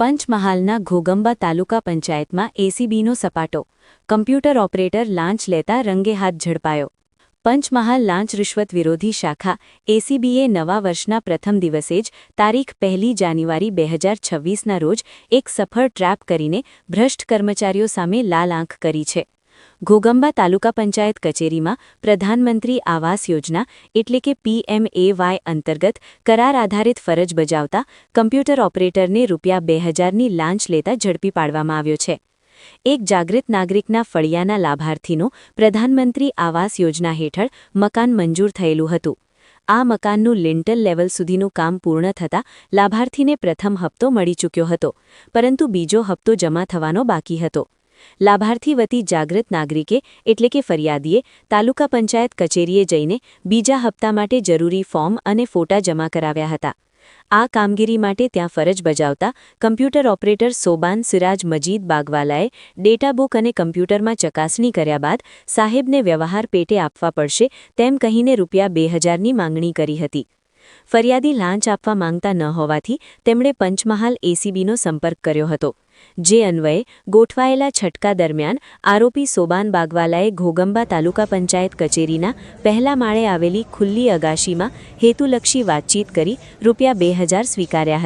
પંચમહાલના ઘોગંબા તાલુકા પંચાયતમાં એસીબીનો સપાટો. Computer operator લાંચ લેતા રંગે હાથ ઝડપાયો. પંચમહાલ લાંચ રિશ્વત વિરોધી શાખા એસીબીએ નવા વર્ષના પ્રથમ દિવસે જ તારીખ પહેલી જાન્યુઆરી બે હજાર છવ્વીસના રોજ એક સફળ ટ્રેપ કરીને ભ્રષ્ટ કર્મચારીઓ સામે લાલ આંખ કરી છે. ઘોગંબા તાલુકા પંચાયત કચેરીમાં પ્રધાનમંત્રી આવાસ યોજના એટલે કે પીએમએવાય અંતર્ગત કરાર આધારિત ફરજ બજાવતા કમ્પ્યુટર ઓપરેટરને રૂપિયા બે હજારની લાંચ લેતા ઝડપી પાડવામાં આવ્યો છે. એક જાગૃત નાગરિકના ફળિયાના લાભાર્થીનો પ્રધાનમંત્રી આવાસ યોજના હેઠળ મકાન મંજૂર થયેલું હતું. આ મકાનનું લિન્ટલ લેવલ સુધીનું કામ પૂર્ણ થતાં લાભાર્થીને પ્રથમ હપ્તો મળી ચૂક્યો હતો, પરંતુ બીજો હપ્તો જમા થવાનો બાકી હતો. લાભાર્થી વતી જાગૃત નાગરિકે એટલે કે ફરિયાદીએ તાલુકા પંચાયત કચેરીએ જઈને બીજા હપ્તા માટે જરૂરી ફોર્મ અને ફોટા જમા કરાવ્યા હતા. આ કામગીરી માટે ત્યાં ફરજ બજાવતા કમ્પ્યુટર ઓપરેટર સોબાન સિરાજ મજીદ બાગવાલાએ ડેટા બુક અને કમ્પ્યુટરમાં ચકાસણી કર્યા બાદ સાહેબને વ્યવહાર પેટે આપવા પડશે તેમ કહીને રૂપિયા બે હજારની માંગણી કરી હતી. ફરિયાદી લાંચ આપવા માંગતા ન હોવાથી તેમણે પંચમહાલ એસીબીનો સંપર્ક કર્યો હતો. જે અન્વયે ગોઠવાયેલા છટકા દરમિયાન આરોપી સોબાન બાગવાલાએ ઘોગંબા તાલુકા પંચાયત કચેરીના પહેલા માળે આવેલી ખુલ્લી અગાશીમાં હેતુલક્ષી વાતચીત કરી રૂપિયા બે સ્વીકાર્યા હતા.